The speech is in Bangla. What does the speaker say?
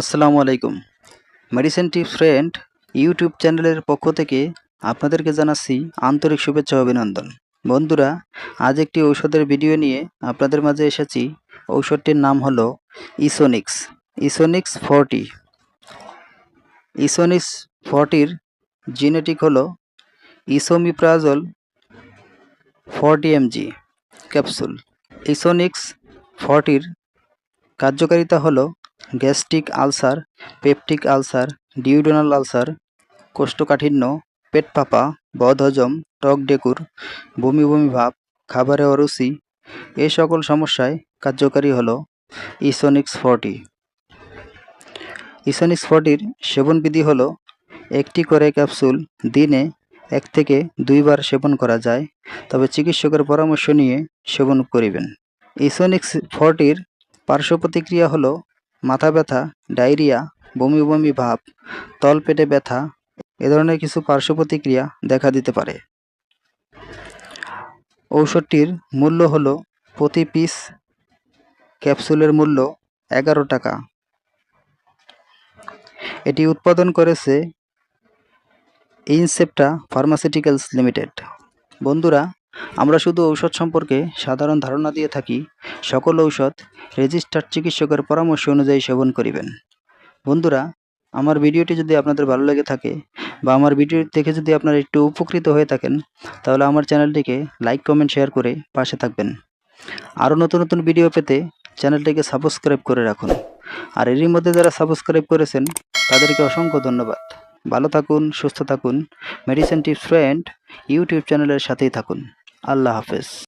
আসসালামু আলাইকুম। মেডিসিন টিপস ফ্রেন্ড ইউটিউব চ্যানেলের পক্ষ থেকে আপনাদেরকে জানাচ্ছি আন্তরিক শুভেচ্ছা অভিনন্দন। বন্ধুরা, আজ একটি ঔষধের ভিডিও নিয়ে আপনাদের মাঝে এসেছি। ঔষধটির নাম হলো ইসোনিক্স ইসোনিক্স ফর্টি ইসোনিক্স ফর্টির জিনেটিক হলো ইসোমিপ্রাজল ফর্টি এমজি ক্যাপসুল ইসোনিক্স ফর্টির কার্যকারিতা হলো gastric ulcer, peptic ulcer, duodenal ulcer, কোষ্ঠকাঠিন্য, পেট ফাঁপা, বদহজম টক ডেকুর, বমি বমি ভাব, খাবারে অরুচি এই সকল সমস্যায় কার্যকারী হল ইসোনিক্স ফর্টি ইসোনিক্স ফর্টির সেবনবিধি হল একটি করে ক্যাপসুল দিনে এক থেকে দুইবার সেবন করা যায়, তবে চিকিৎসকের পরামর্শ নিয়ে সেবন করিবেন। ইসোনিক্স ফর্টির পার্শ্ব প্রতিক্রিয়া হলো মাথা ব্যথা, ডায়রিয়া, বমি বমি ভাব তলপেটে ব্যথা, এ ধরনের কিছু পার্শ্ব প্রতিক্রিয়া দেখা দিতে পারে। ঔষধটির মূল্য হল প্রতি পিস ক্যাপসুলের মূল্য এগারো টাকা। এটি উৎপাদন করেছে ইনসেপ্টা ফার্মাসিউটিক্যালস লিমিটেড। বন্ধুরা আমরা শুধু ঔষধ সম্পর্কে সাধারণ ধারণা দিয়ে থাকি, সকল ঔষধ রেজিস্টার্ড চিকিৎসকের পরামর্শ অনুযায়ী সেবন করিবেন। বন্ধুরা, আমার ভিডিওটি যদি আপনাদের ভালো লেগে থাকে বা আমার ভিডিও দেখে যদি আপনারা একটু উপকৃত হয়ে থাকেন, তাহলে আমার চ্যানেলটিকে লাইক, কমেন্ট, শেয়ার করে পাশে থাকবেন। আরও নতুন নতুন ভিডিও পেতে চ্যানেলটিকে সাবস্ক্রাইব করে রাখুন। আর এরই মধ্যে যারা সাবস্ক্রাইব করেছেন, তাদেরকে অসংখ্য ধন্যবাদ। ভালো থাকুন, সুস্থ থাকুন। মেডিসিন টিপস ফ্রেন্ড ইউটিউব চ্যানেলের সাথেই থাকুন। আল্লাহ হাফেজ।